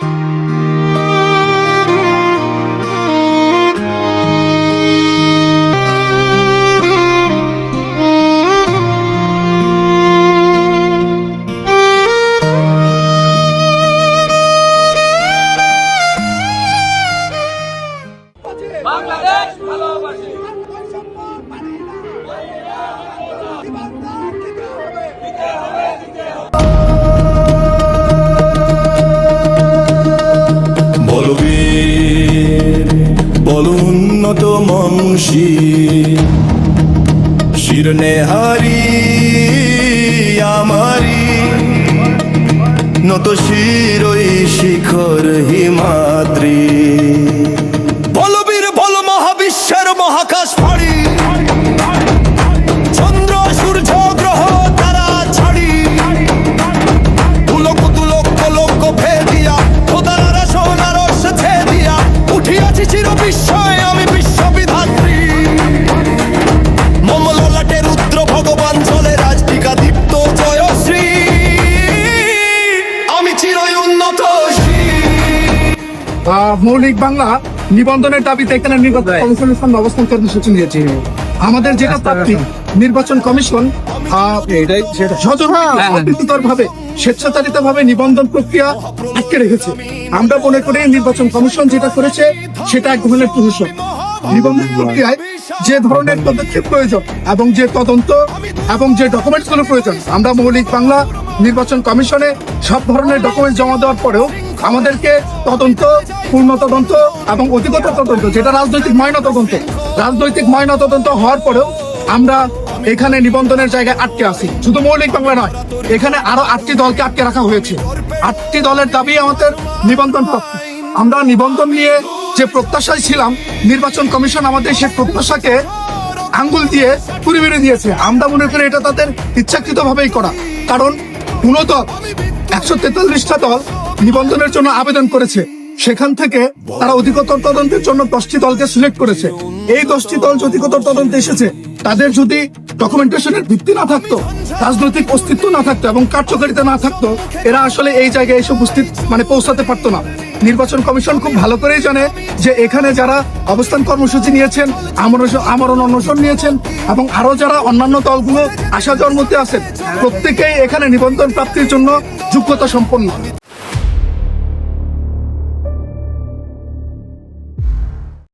Música মনসী শিরনে হারি আমারি। নত শিরই শিখর হিমাদ্রি। মৌলিক বাংলা নিবন্ধনের দাবিতে এখানে নির্বাচন কমিশনের সামনে অবস্থান কর্মসূচি নিয়েছি। আমাদের যেটা প্রাপ্তি নির্বাচন কমিশন ভাবে স্বেচ্ছাচারিত ভাবে নিবন্ধন প্রক্রিয়া আটকে রেখেছে। আমরা মনে করি নির্বাচন কমিশন যেটা করেছে সেটা এক ধরনের প্রহসন নিবন্ধন প্রক্রিয়ায় যে ধরনের পদক্ষেপ প্রয়োজন এবং যে তদন্ত এবং যে ডকুমেন্টসগুলো প্রয়োজন আমরা মৌলিক বাংলা নির্বাচন কমিশনে সব ধরনের ডকুমেন্ট জমা দেওয়ার পরেও আমাদেরকে তদন্ত, পূর্ণ তদন্ত এবং অধিকতর তদন্ত, যেটা রাজনৈতিক ময়না তদন্ত। রাজনৈতিক ময়না তদন্ত হওয়ার পরেও আমরা এখানে নিবন্ধনের জায়গায় আটকে আছি। শুধু মৌলিক বাংলা নয়, এখানে আরও আটটি দলকে আটকে রাখা হয়েছে। আটটি দলের দাবি আমাদের নিবন্ধন আমরা নিবন্ধন নিয়ে যে প্রত্যাশায় ছিলাম, নির্বাচন কমিশন আমাদের সেই প্রত্যাশাকে আঙ্গুল দিয়ে পুরি মেরে দিয়েছে। আমরা মনে করি এটা তাদের ইচ্ছাকৃত ভাবেই করা। কারণ কোনো দল, একশো তেতাল্লিশটা দল নিবন্ধনের জন্য আবেদন করেছে। সেখান থেকে তারা অধিকতর তদন্তের জন্য দশটি দলকে সিলেক্ট করেছে। এই দশটি দল অধিকতর তদন্তে এসেছে। তাদের যদি ডকুমেন্টেশনের ভিত্তি না থাকতো, রাজনৈতিক অস্তিত্ব না থাকতো এবং কার্যকারিতা না থাকতো, এরা আসলে এই জায়গায় এসে উপস্থিত মানে পৌঁছাতে পারতো না। নির্বাচন কমিশন খুব ভালো করেই জানে যে এখানে যারা অবস্থান কর্মসূচি নিয়েছেন আমরণ অনশন নিয়েছেন এবং আরও যারা অন্যান্য দলগুলো আসা যাওয়ার মধ্যে আছেন, প্রত্যেকেই এখানে নিবন্ধন প্রাপ্তির জন্য যোগ্যতা সম্পন্ন।